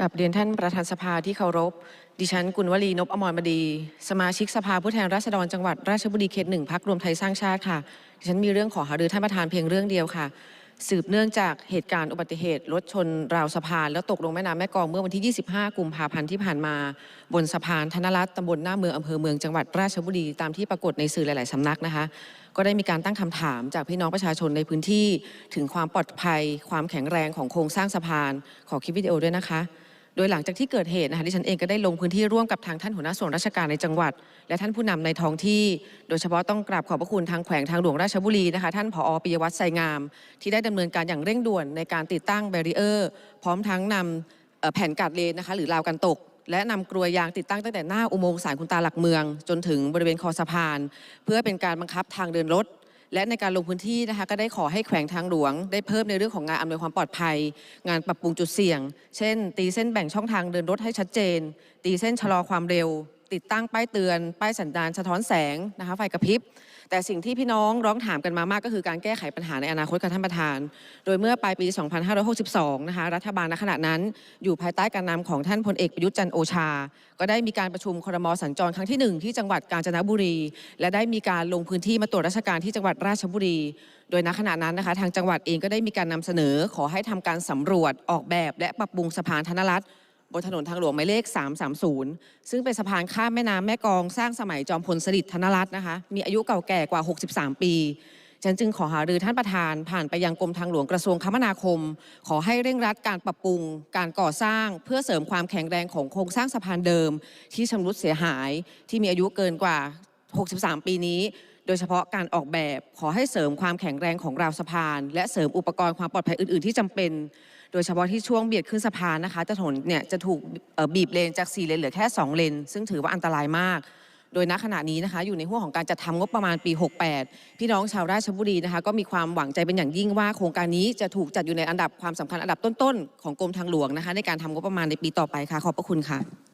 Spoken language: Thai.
กับเรียนท่านประธานสภาที่เคารพ ดิฉันกุลวลีนพอมรบดี สมาชิกสภาผู้แทนราษฎรจังหวัดราชบุรีเขตหนึ่งพักรวมไทยสร้างชาติค่ะ ดิฉันมีเรื่องขอหารือท่านประธานเพียงเรื่องเดียวค่ะ สืบเนื่องจากเหตุการณ์อุบัติเหตุรถชนราวสะพาน แล้วตกลงแม่น้ำแม่กองเมื่อวันที่ 25 กุมภาพันธ์ที่ผ่านมา บนสะพานธนรัตน์ตำบลหน้าเมืองอำเภอเมืองจังหวัดราชบุรีตามที่ปรากฏในสื่อหลาย ๆสำนักนะคะ ก็ได้มีการตั้งคำถามจากพี่น้องประชาชนในพื้นที่ ถึงความปลอดภัย ความแข็งแรงของโครงสร้างสะพาน ขอคลิปวิดีโอด้วยนะคะ โดยหลังจากที่เกิดเหตุนะคะดิฉันเองก็ได้ลงพื้นที่ร่วมกับทางท่านหัวหน้าส่วนราชการในจังหวัด และท่านผู้นำในท้องที่ โดยเฉพาะต้องกราบขอบพระคุณทางแขวงทางหลวงราชบุรีนะคะท่านผอปิยวัฒน์ไสงาม ที่ได้ดำเนินการอย่างเร่งด่วนในการติดตั้งแบรีเออร์ พร้อมทั้งนำเอ่อแผ่นกัดเลนนะคะหรือราวกันตกและนำกลวยยางติดตั้งตั้งแต่หน้าอุโมงค์สายคุณตาหลักเมือง จนถึงบริเวณคอสะพาน เพื่อเป็นการบังคับทางเดินรถ และในการลงพื้นที่นะคะก็ได้ขอให้แขวงทางหลวง ได้เพิ่มในเรื่องของงานอำนวยความปลอดภัย งานปรับปรุงจุดเสี่ยง เช่น ตีเส้นแบ่งช่องทางเดินรถให้ชัดเจน ตีเส้นชะลอความเร็ว ติดตั้งป้ายเตือน ป้ายสัญญาณสะท้อนแสงนะคะไฟกระพริบ แต่สิ่งที่พี่น้องร้องถามกันมามากก็คือการแก้ไขปัญหาในอนาคตค่ะท่านประธาน โดยเมื่อปลายปี 2562 นะคะรัฐบาลณขณะนั้น อยู่ภายใต้การนำของท่านพลเอกประยุทธ์จันโอชา ก็ได้มีการประชุมครมสัญจรครั้งที่หนึ่งที่จังหวัดกาญจนบุรี และได้มีการลงพื้นที่มาตรวจราชการที่จังหวัดราชบุรี โดยณขณะนั้นนะคะ ทางจังหวัดเองก็ได้มีการนำเสนอขอให้ทำการสำรวจออกแบบ และปรับปรุงสะพานธนรัต บนถนนทางหลวงหมายเลข 330 ซึ่งเป็นสะพานข้ามแม่น้ำแม่กองสร้างสมัยจอมพลสฤษดิ์ธนรัตน์นะคะ มีอายุเก่าแก่กว่า 63 ปีฉันจึงขอหารือท่านประธานผ่านไปยังกรมทางหลวงกระทรวงคมนาคม ขอให้เร่งรัดการปรับปรุง การก่อสร้างเพื่อเสริมความแข็งแรงของโครงสร้างสะพานเดิม ที่ชำรุดเสียหายที่มีอายุเกินกว่า 63 ปีนี้ โดยเฉพาะการออกแบบขอให้เสริมความแข็งแรงของราวสะพาน และเสริมอุปกรณ์ความปลอดภัยอื่น ๆ ที่จำเป็น โดยเฉพาะที่ช่วงเบียดขึ้นสะพานนะคะจะถนนเนี่ยจะถูกบีบเลนจาก 4 เลนเหลือแค่ 2 เลน ซึ่งถือว่าอันตรายมากโดยณขณะนี้นะคะอยู่ในห่วงของการจัดทำงบประมาณปี 68 พี่น้องชาวราชบุรีนะคะก็มีความหวังใจเป็นอย่างยิ่งว่า โครงการนี้จะถูกจัดอยู่ในอันดับความสำคัญอันดับต้นๆ ของกรมทางหลวงนะคะในการทำงบประมาณในปีต่อไปค่ะ ขอบพระคุณค่ะ